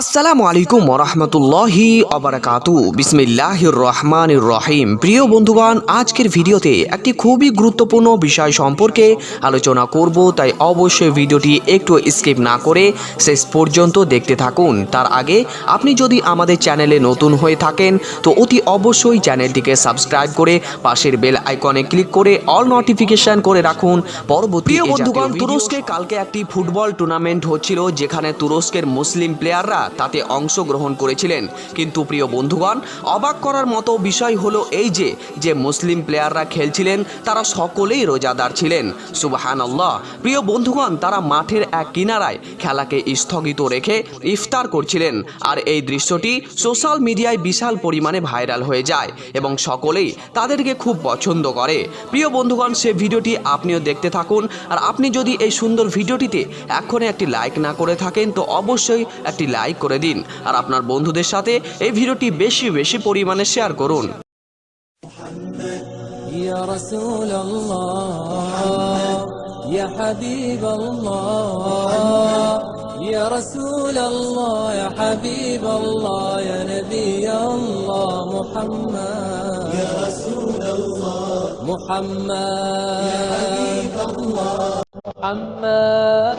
আসসালামু আলাইকুম ওরহমতুল্লাহি অবরাকাতু বিসমিল্লাহির রহমানির রহিম প্রিয় বন্ধুগণ আজকের ভিডিওতে একটি খুবই গুরুত্বপূর্ণ বিষয় সম্পর্কে আলোচনা করব তাই অবশ্যই ভিডিওটি একটু স্কিপ না করে শেষ পর্যন্ত দেখতে থাকুন। তার আগে আপনি যদি আমাদের চ্যানেলে নতুন হয়ে থাকেন তো অতি অবশ্যই চ্যানেলটিকে সাবস্ক্রাইব করে পাশের বেল আইকনে ক্লিক করে অল নোটিফিকেশন করে রাখুন। পরবর্তী প্রিয় বন্ধুগণ তুরস্কে কালকে একটি ফুটবল টুর্নামেন্ট হচ্ছিল যেখানে তুরস্কের মুসলিম প্লেয়াররা তাতে অংশগ্রহণ করেছিলেন। কিন্তু প্রিয় বন্ধুগণ, অবাক করার মতো বিষয় হলো এই যে যে মুসলিম প্লেয়াররা খেলছিলেন, তারা সকলেই রোজাদার ছিলেন। সুবাহান আল্লাহ প্রিয় বন্ধুগণ, তারা মাঠের এক কিনারায় খেলাকে স্থগিত রেখে ইফতার করছিলেন। আর এই দৃশ্যটি সোশ্যাল মিডিয়ায় বিশাল পরিমাণে ভাইরাল হয়ে যায় এবং সকলেই তাদেরকে খুব পছন্দ করে। প্রিয় বন্ধুগণ, সে ভিডিওটি আপনিও দেখতে থাকুন। আর আপনি যদি এই সুন্দর ভিডিওটিতে এখনই একটি লাইক না করে থাকেন, তো অবশ্যই একটি লাইক করে দিন আর আপনার বন্ধুদের সাথে এই ভিডিওটি বেশি বেশি পরিমাণে শেয়ার করুন يا رسول الله يا حبيب الله يا رسول الله يا حبيب الله يا نبي الله محمد يا رسول الله محمد يا حبيب الله محمد